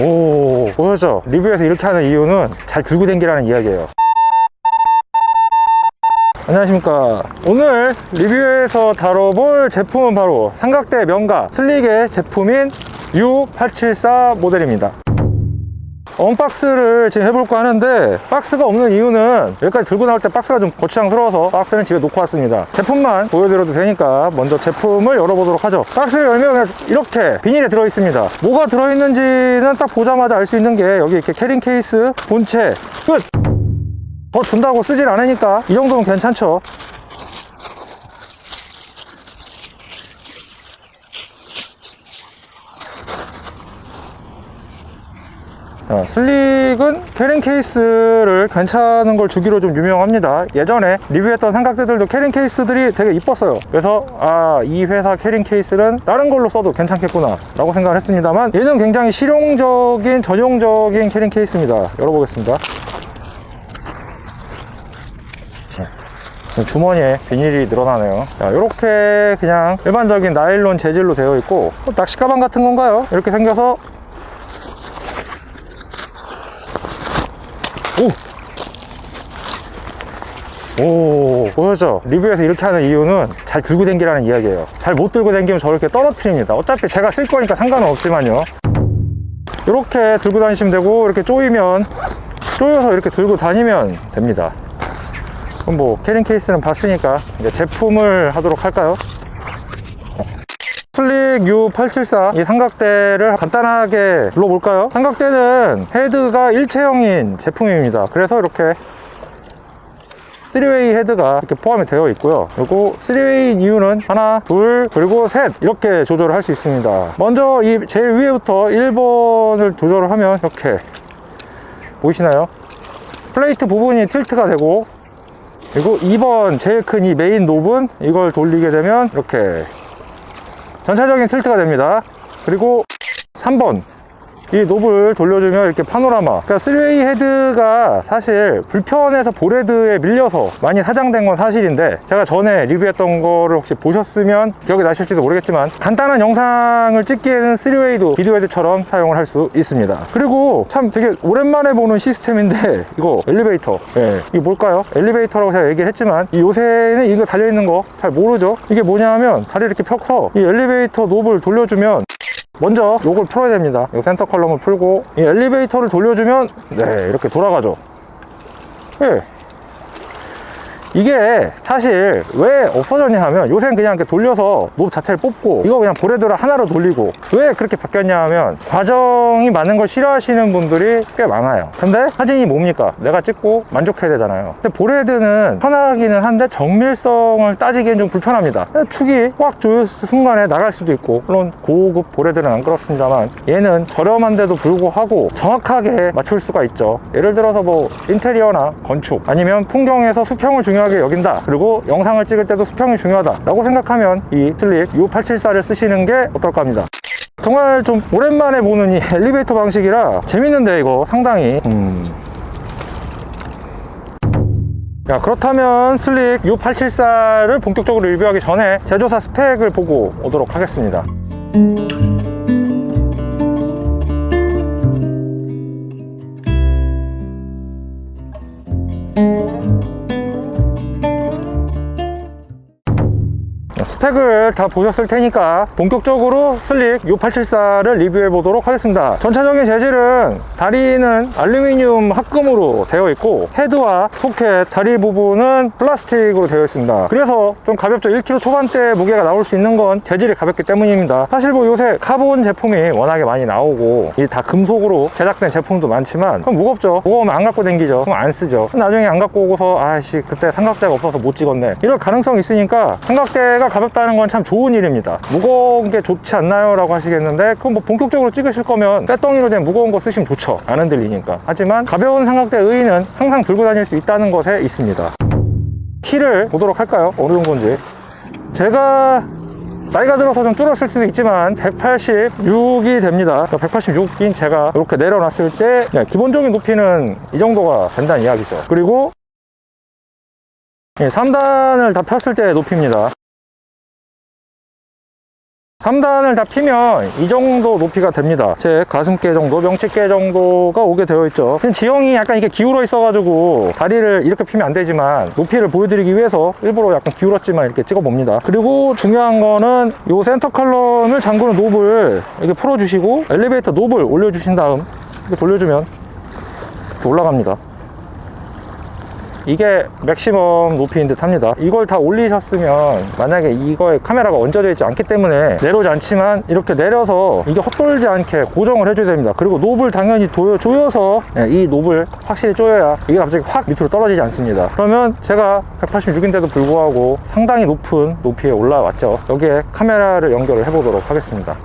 오 보셨죠? 리뷰에서 이렇게 하는 이유는 잘 들고 댕기라는 이야기예요 안녕하십니까 오늘 리뷰에서 다뤄볼 제품은 바로 삼각대 명가 슬릭의 제품인 U874 모델입니다 언박스를 지금 해볼까 하는데 박스가 없는 이유는 여기까지 들고 나올 때 박스가 좀 거추장스러워서 박스는 집에 놓고 왔습니다. 제품만 보여드려도 되니까 먼저 제품을 열어보도록 하죠. 박스를 열면 그냥 이렇게 비닐에 들어있습니다. 뭐가 들어있는지는 딱 보자마자 알 수 있는 게 여기 이렇게 캐링 케이스 본체 끝! 더 준다고 쓰질 않으니까 이 정도면 괜찮죠 어, 슬릭은 캐링 케이스를 괜찮은 걸 주기로 좀 유명합니다. 예전에 리뷰했던 삼각대들도 캐링 케이스들이 되게 이뻤어요. 그래서 아, 이 회사 캐링 케이스는 다른 걸로 써도 괜찮겠구나 라고 생각을 했습니다만 얘는 굉장히 실용적인 전용적인 캐링 케이스입니다. 열어보겠습니다. 네, 주머니에 비닐이 늘어나네요. 이렇게 그냥 일반적인 나일론 재질로 되어 있고 어, 낚시 가방 같은 건가요? 이렇게 생겨서 오. 보셨죠? 리뷰에서 이렇게 하는 이유는 잘 들고 댕기라는 이야기예요. 잘 못 들고 댕기면 저렇게 떨어뜨립니다. 어차피 제가 쓸 거니까 상관은 없지만요. 이렇게 들고 다니시면 되고 이렇게 조이면 조여서 이렇게 들고 다니면 됩니다. 그럼 뭐 캐링 케이스는 봤으니까 이제 제품을 하도록 할까요? 슬릭 U874 이 삼각대를 간단하게 둘러볼까요? 삼각대는 헤드가 일체형인 제품입니다. 그래서 이렇게 3웨이 헤드가 이렇게 포함이 되어 있고요. 그리고 3웨이인 이유는 하나 둘 그리고 셋 이렇게 조절을 할 수 있습니다. 먼저 이 제일 위에부터 1번을 조절을 하면 이렇게 보이시나요? 플레이트 부분이 틸트가 되고 그리고 2번 제일 큰 이 메인 노브는 이걸 돌리게 되면 이렇게 전체적인 틸트가 됩니다. 그리고 3번 이 노브를 돌려주면 이렇게 파노라마. 그러니까 3웨이 헤드가 사실 불편해서 보레드에 밀려서 많이 사장된 건 사실인데 제가 전에 리뷰했던 거를 혹시 보셨으면 기억이 나실지도 모르겠지만 간단한 영상을 찍기에는 3웨이도 비디오 헤드처럼 사용을 할 수 있습니다. 그리고 참 되게 오랜만에 보는 시스템인데 이거 엘리베이터. 예, 이게 뭘까요? 엘리베이터라고 제가 얘기를 했지만 이 요새는 이거 달려있는 거 잘 모르죠? 이게 뭐냐면 다리를 이렇게 펴서 이 엘리베이터 노브를 돌려주면 먼저 요걸 풀어야 됩니다 이 센터 컬럼을 풀고 이 엘리베이터를 돌려주면 네 이렇게 돌아가죠 예. 이게 사실 왜 없어졌냐 하면 요새는 그냥 이렇게 돌려서 노브 자체를 뽑고 이거 그냥 보레드를 하나로 돌리고 왜 그렇게 바뀌었냐 하면 과정이 많은 걸 싫어하시는 분들이 꽤 많아요. 근데 사진이 뭡니까? 내가 찍고 만족해야 되잖아요. 근데 보레드는 편하기는 한데 정밀성을 따지기엔 좀 불편합니다. 축이 꽉 조였을 순간에 나갈 수도 있고 물론 고급 보레드는 안 그렇습니다만 얘는 저렴한데도 불구하고 정확하게 맞출 수가 있죠. 예를 들어서 뭐 인테리어나 건축 아니면 풍경에서 수평을 중요 하게 여긴다. 그리고 영상을 찍을 때도 수평이 중요하다 라고 생각하면 이 슬릭 U874를 쓰시는 게 어떨까 합니다. 정말 좀 오랜만에 보는 이 엘리베이터 방식이라 재밌는데 이거 상당히. 음... 야 그렇다면 슬릭 U874를 본격적으로 리뷰하기 전에 제조사 스펙을 보고 오도록 하겠습니다 스펙을 다 보셨을 테니까 본격적으로 슬릭 U874를 리뷰해 보도록 하겠습니다. 전체적인 재질은 다리는 알루미늄 합금으로 되어 있고 헤드와 소켓 다리 부분은 플라스틱으로 되어 있습니다. 그래서 좀 가볍죠. 1kg 초반대 무게가 나올 수 있는 건 재질이 가볍기 때문입니다. 사실 뭐 요새 카본 제품이 워낙에 많이 나오고 이 다 금속으로 제작된 제품도 많지만 그럼 무겁죠. 무거우면 안 갖고 댕기죠. 그럼 안 쓰죠. 나중에 안 갖고 오고서 아씨 그때 삼각대가 없어서 못 찍었네. 이럴 가능성이 있으니까 삼각대가 가볍 다는 건 참 좋은 일입니다. 무거운 게 좋지 않나요? 라고 하시겠는데 그럼 뭐 본격적으로 찍으실 거면 빼덩이로 된 무거운 거 쓰시면 좋죠. 안 흔들리니까. 하지만 가벼운 삼각대 의의는 항상 들고 다닐 수 있다는 것에 있습니다. 키를 보도록 할까요? 어느 정도인지. 제가 나이가 들어서 좀 줄었을 수도 있지만 186이 됩니다. 186인 제가 이렇게 내려놨을 때 네, 기본적인 높이는 이 정도가 된다는 이야기죠. 그리고 3단을 다 폈을 때 높이입니다 3단을 다 피면 이 정도 높이가 됩니다. 제 가슴께 정도 명치께 정도가 오게 되어 있죠. 지형이 약간 이렇게 기울어 있어 가지고 다리를 이렇게 피면 안 되지만 높이를 보여드리기 위해서 일부러 약간 기울었지만 이렇게 찍어 봅니다. 그리고 중요한 거는 요 센터 칼럼을 잠그는 노브를 이렇게 풀어 주시고 엘리베이터 노브를 올려 주신 다음 이렇게 돌려주면 이렇게 올라갑니다 이게 맥시멈 높이인 듯 합니다. 이걸 다 올리셨으면 만약에 이거에 카메라가 얹어져 있지 않기 때문에 내려오지 않지만 이렇게 내려서 이게 헛돌지 않게 고정을 해줘야 됩니다. 그리고 노블 당연히 도여, 조여서 네, 이 노블 확실히 조여야 이게 갑자기 확 밑으로 떨어지지 않습니다. 그러면 제가 186인데도 불구하고 상당히 높은 높이에 올라왔죠. 여기에 카메라를 연결을 해보도록 하겠습니다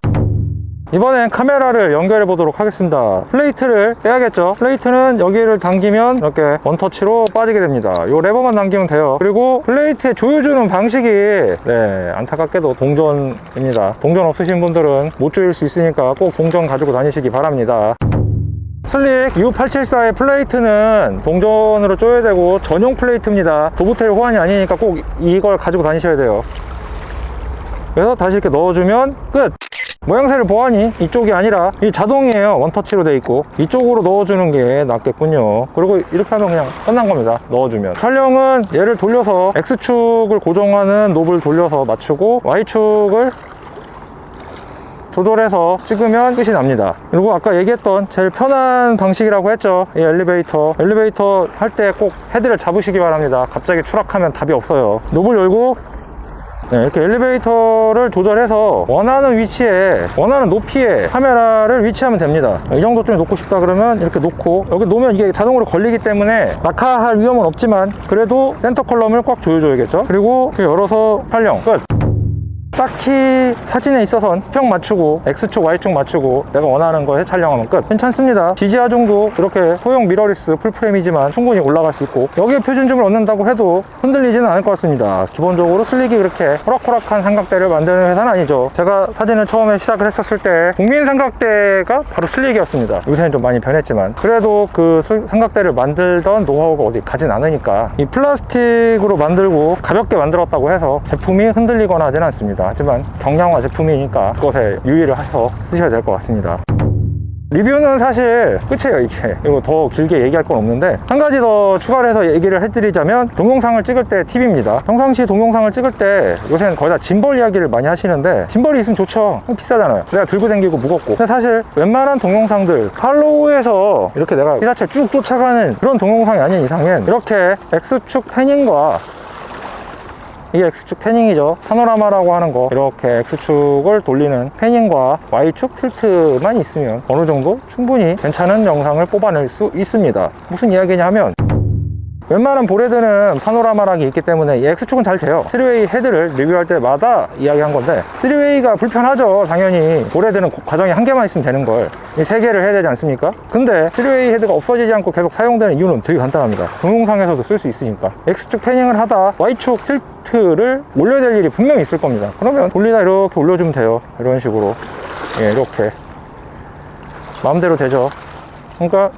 이번엔 카메라를 연결해 보도록 하겠습니다. 플레이트를 빼야겠죠? 플레이트는 여기를 당기면 이렇게 원터치로 빠지게 됩니다. 이 레버만 당기면 돼요. 그리고 플레이트에 조여주는 방식이 네 안타깝게도 동전입니다. 동전 없으신 분들은 못 조일 수 있으니까 꼭 동전 가지고 다니시기 바랍니다. 슬릭 U874의 플레이트는 동전으로 쪼여야 되고 전용 플레이트입니다. 도브테일 호환이 아니니까 꼭 이걸 가지고 다니셔야 돼요. 그래서 다시 이렇게 넣어주면 끝 모양새를 보아하니 이쪽이 아니라 이 자동이에요. 원터치로 돼 있고 이쪽으로 넣어주는 게 낫겠군요. 그리고 이렇게 하면 그냥 끝난 겁니다. 넣어주면. 촬영은 얘를 돌려서 X축을 고정하는 놈을 돌려서 맞추고 Y축을 조절해서 찍으면 끝이 납니다. 그리고 아까 얘기했던 제일 편한 방식이라고 했죠. 이 엘리베이터. 엘리베이터 할 때 꼭 헤드를 잡으시기 바랍니다. 갑자기 추락하면 답이 없어요. 노블 열고 네, 이렇게 엘리베이터를 조절해서 원하는 위치에 원하는 높이에 카메라를 위치하면 됩니다. 이 정도쯤에 놓고 싶다 그러면 이렇게 놓고 여기 놓으면 이게 자동으로 걸리기 때문에 낙하할 위험은 없지만 그래도 센터 컬럼을 꽉 조여줘야겠죠? 그리고 이렇게 열어서 촬영 끝 딱히 사진에 있어선 평 맞추고 X축, Y축 맞추고 내가 원하는 거에 촬영하면 끝. 괜찮습니다. 지지하 정도 이렇게 소형 미러리스 풀프레임이지만 충분히 올라갈 수 있고 여기에 표준점을 얻는다고 해도 흔들리지는 않을 것 같습니다. 기본적으로 슬릭이 그렇게 호락호락한 삼각대를 만드는 회사는 아니죠. 제가 사진을 처음에 시작을 했었을 때 국민 삼각대가 바로 슬릭이었습니다. 요새는 좀 많이 변했지만 그래도 그 슬- 삼각대를 만들던 노하우가 어디 가진 않으니까 이 플라스틱으로 만들고 가볍게 만들었다고 해서 제품이 흔들리거나 하진 않습니다 하지만 경량화 제품이니까 그것에 유의를 해서 쓰셔야 될 것 같습니다. 리뷰는 사실 끝이에요 이게. 이거 더 길게 얘기할 건 없는데 한 가지 더 추가를 해서 얘기를 해드리자면 동영상을 찍을 때 팁입니다. 평상시 동영상을 찍을 때 요새는 거의 다 짐벌 이야기를 많이 하시는데 짐벌이 있으면 좋죠. 비싸잖아요. 내가 들고 다니고 무겁고. 근데 사실 웬만한 동영상들 팔로우에서 이렇게 내가 피사체 쭉 쫓아가는 그런 동영상이 아닌 이상은 이렇게 X축 패닝과 이게 X축 패닝이죠. 파노라마라고 하는 거. 이렇게 X축을 돌리는 패닝과 Y축 틸트만 있으면 어느 정도 충분히 괜찮은 영상을 뽑아낼 수 있습니다. 무슨 이야기냐 하면 웬만한 보레드는 파노라마락이 있기 때문에 이 X축은 잘 돼요. 3웨이 헤드를 리뷰할 때마다 이야기한 건데 3웨이가 불편하죠 당연히. 보레드는 고- 과정이 한 개만 있으면 되는 걸. 이 세 개를 해야 되지 않습니까? 근데 3웨이 헤드가 없어지지 않고 계속 사용되는 이유는 되게 간단합니다. 동영상에서도 쓸 수 있으니까. X축 패닝을 하다 Y축 틸트를 올려야 될 일이 분명히 있을 겁니다. 그러면 돌리다 이렇게 올려주면 돼요. 이런 식으로. 예 이렇게. 마음대로 되죠. 그러니까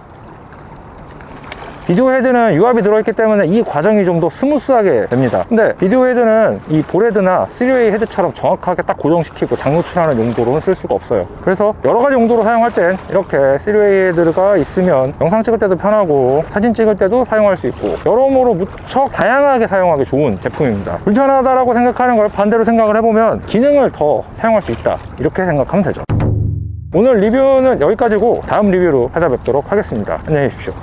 비디오 헤드는 유압이 들어있기 때문에 이 과정이 좀 더 스무스하게 됩니다. 근데 비디오 헤드는 이 볼헤드나 3웨이 헤드처럼 정확하게 딱 고정시키고 장노출하는 용도로는 쓸 수가 없어요. 그래서 여러 가지 용도로 사용할 땐 이렇게 3웨이 헤드가 있으면 영상 찍을 때도 편하고 사진 찍을 때도 사용할 수 있고 여러모로 무척 다양하게 사용하기 좋은 제품입니다. 불편하다라고 생각하는 걸 반대로 생각을 해보면 기능을 더 사용할 수 있다. 이렇게 생각하면 되죠. 오늘 리뷰는 여기까지고 다음 리뷰로 찾아뵙도록 하겠습니다. 안녕히 계십시오